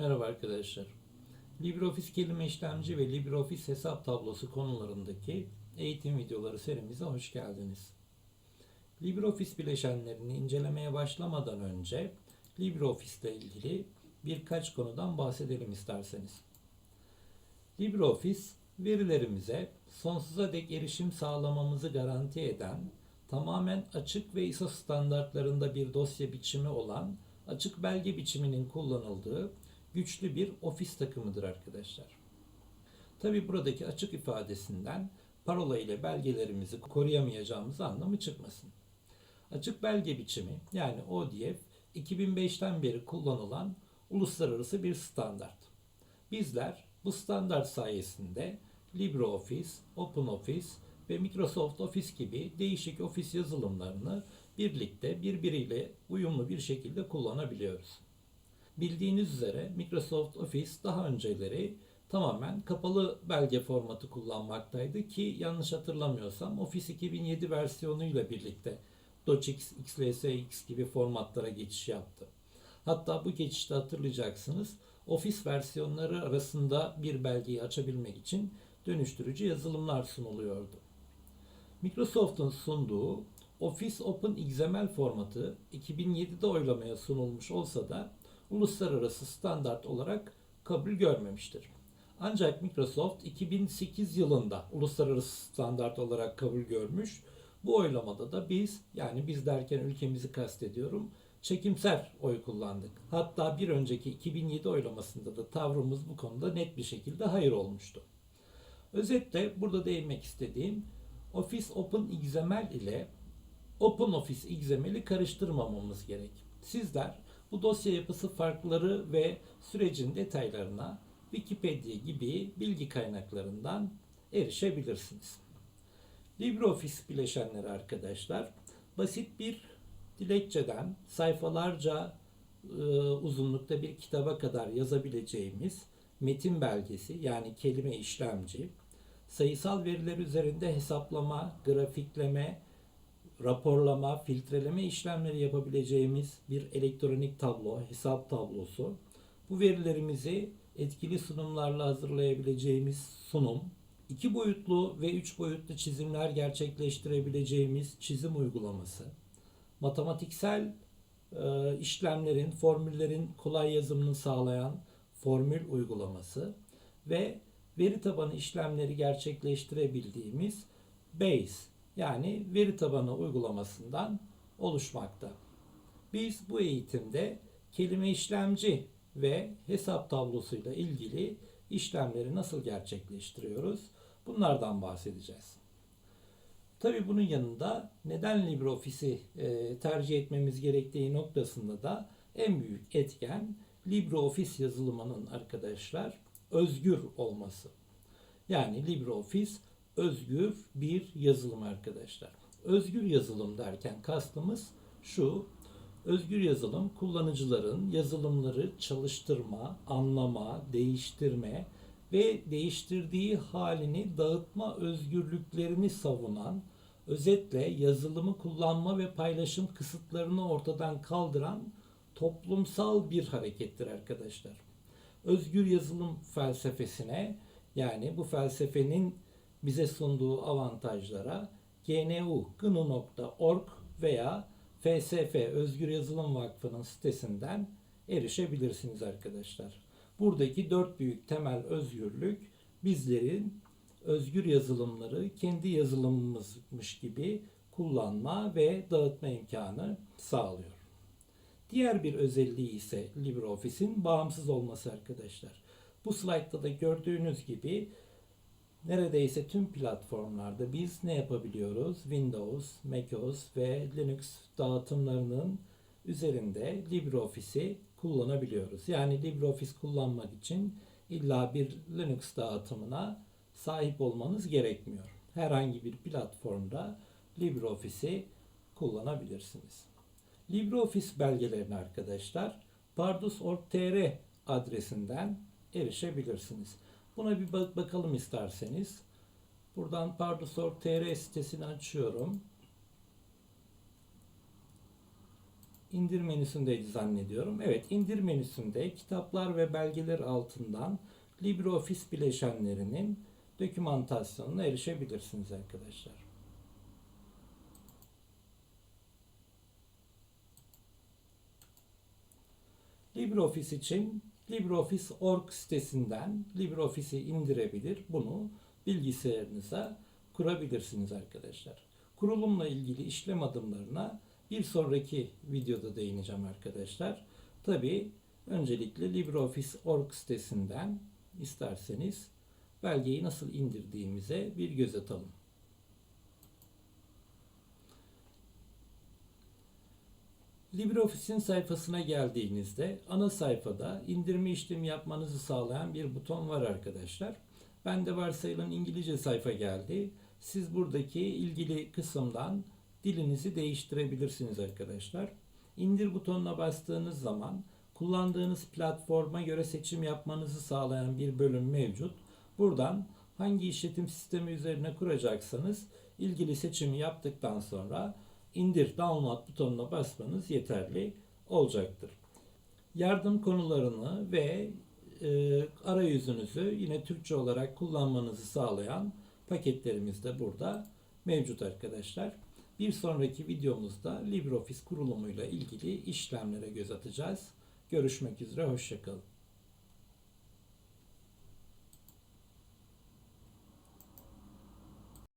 Merhaba arkadaşlar. LibreOffice kelime işlemci ve LibreOffice hesap tablosu konularındaki eğitim videoları serimize hoş geldiniz. LibreOffice bileşenlerini incelemeye başlamadan önce LibreOffice ile ilgili birkaç konudan bahsedelim isterseniz. LibreOffice verilerimize sonsuza dek erişim sağlamamızı garanti eden, tamamen açık ve ISO standartlarında bir dosya biçimi olan açık belge biçiminin kullanıldığı güçlü bir ofis takımıdır arkadaşlar. Tabi buradaki açık ifadesinden parola ile belgelerimizi koruyamayacağımız anlamı çıkmasın. Açık belge biçimi yani ODF 2005'ten beri kullanılan uluslararası bir standart. Bizler bu standart sayesinde LibreOffice, OpenOffice ve Microsoft Office gibi değişik ofis yazılımlarını birlikte birbiriyle uyumlu bir şekilde kullanabiliyoruz. Bildiğiniz üzere Microsoft Office daha önceleri tamamen kapalı belge formatı kullanmaktaydı ki yanlış hatırlamıyorsam Office 2007 versiyonuyla birlikte DocX, XLSX gibi formatlara geçiş yaptı. Hatta bu geçişte hatırlayacaksınız Office versiyonları arasında bir belgeyi açabilmek için dönüştürücü yazılımlar sunuluyordu. Microsoft'un sunduğu Office Open XML formatı 2007'de oylamaya sunulmuş olsa da uluslararası standart olarak kabul görmemiştir. Ancak Microsoft 2008 yılında uluslararası standart olarak kabul görmüş. Bu oylamada da biz yani biz derken ülkemizi kastediyorum çekimser oy kullandık. Hatta bir önceki 2007 oylamasında da tavrımız bu konuda net bir şekilde hayır olmuştu. Özetle burada değinmek istediğim Office Open XML ile Open Office XML'i karıştırmamamız gerek. Sizler bu dosya yapısı farkları ve sürecin detaylarına Wikipedia gibi bilgi kaynaklarından erişebilirsiniz. LibreOffice bileşenleri arkadaşlar basit bir dilekçeden sayfalarca e, uzunlukta bir kitaba kadar yazabileceğimiz metin belgesi yani kelime işlemci, sayısal veriler üzerinde hesaplama, grafikleme, raporlama, filtreleme işlemleri yapabileceğimiz bir elektronik tablo, hesap tablosu. Bu verilerimizi etkili sunumlarla hazırlayabileceğimiz sunum, iki boyutlu ve üç boyutlu çizimler gerçekleştirebileceğimiz çizim uygulaması, matematiksel e, işlemlerin, formüllerin kolay yazımını sağlayan formül uygulaması ve veri tabanı işlemleri gerçekleştirebildiğimiz Base yani veri tabanı uygulamasından oluşmakta. Biz bu eğitimde kelime işlemci ve hesap tablosuyla ilgili işlemleri nasıl gerçekleştiriyoruz? Bunlardan bahsedeceğiz. Tabii bunun yanında neden LibreOffice'i e, tercih etmemiz gerektiği noktasında da en büyük etken LibreOffice yazılımının arkadaşlar özgür olması. Yani LibreOffice özgür bir yazılım arkadaşlar. Özgür yazılım derken kastımız şu. Özgür yazılım kullanıcıların yazılımları çalıştırma, anlama, değiştirme ve değiştirdiği halini dağıtma özgürlüklerini savunan, özetle yazılımı kullanma ve paylaşım kısıtlarını ortadan kaldıran toplumsal bir harekettir arkadaşlar. Özgür yazılım felsefesine yani bu felsefenin bize sunduğu avantajlara gnu, gnu.org veya FSF Özgür Yazılım Vakfı'nın sitesinden erişebilirsiniz arkadaşlar. Buradaki dört büyük temel özgürlük bizlerin özgür yazılımları kendi yazılımımızmış gibi kullanma ve dağıtma imkanı sağlıyor. Diğer bir özelliği ise LibreOffice'in bağımsız olması arkadaşlar. Bu slaytta da gördüğünüz gibi neredeyse tüm platformlarda biz ne yapabiliyoruz? Windows, macOS ve Linux dağıtımlarının üzerinde LibreOffice'i kullanabiliyoruz. Yani LibreOffice kullanmak için illa bir Linux dağıtımına sahip olmanız gerekmiyor. Herhangi bir platformda LibreOffice'i kullanabilirsiniz. LibreOffice belgelerine arkadaşlar pardus.org.tr adresinden erişebilirsiniz. Buna bir bak bakalım isterseniz. Buradan pardus.org.tr sitesini açıyorum. indir menüsündeydi zannediyorum. Evet, indir menüsünde kitaplar ve belgeler altından LibreOffice bileşenlerinin dokümantasyonuna erişebilirsiniz arkadaşlar. LibreOffice için LibreOffice.org sitesinden LibreOffice'i indirebilir. Bunu bilgisayarınıza kurabilirsiniz arkadaşlar. Kurulumla ilgili işlem adımlarına bir sonraki videoda değineceğim arkadaşlar. Tabi öncelikle LibreOffice.org sitesinden isterseniz belgeyi nasıl indirdiğimize bir göz atalım. LibreOffice'in sayfasına geldiğinizde ana sayfada indirme işlemi yapmanızı sağlayan bir buton var arkadaşlar. Bende varsayılan İngilizce sayfa geldi. Siz buradaki ilgili kısımdan dilinizi değiştirebilirsiniz arkadaşlar. İndir butonuna bastığınız zaman kullandığınız platforma göre seçim yapmanızı sağlayan bir bölüm mevcut. Buradan hangi işletim sistemi üzerine kuracaksanız ilgili seçimi yaptıktan sonra indir download butonuna basmanız yeterli olacaktır. Yardım konularını ve e, arayüzünüzü yine Türkçe olarak kullanmanızı sağlayan paketlerimiz de burada mevcut arkadaşlar. Bir sonraki videomuzda LibreOffice kurulumuyla ilgili işlemlere göz atacağız. Görüşmek üzere, hoşçakalın.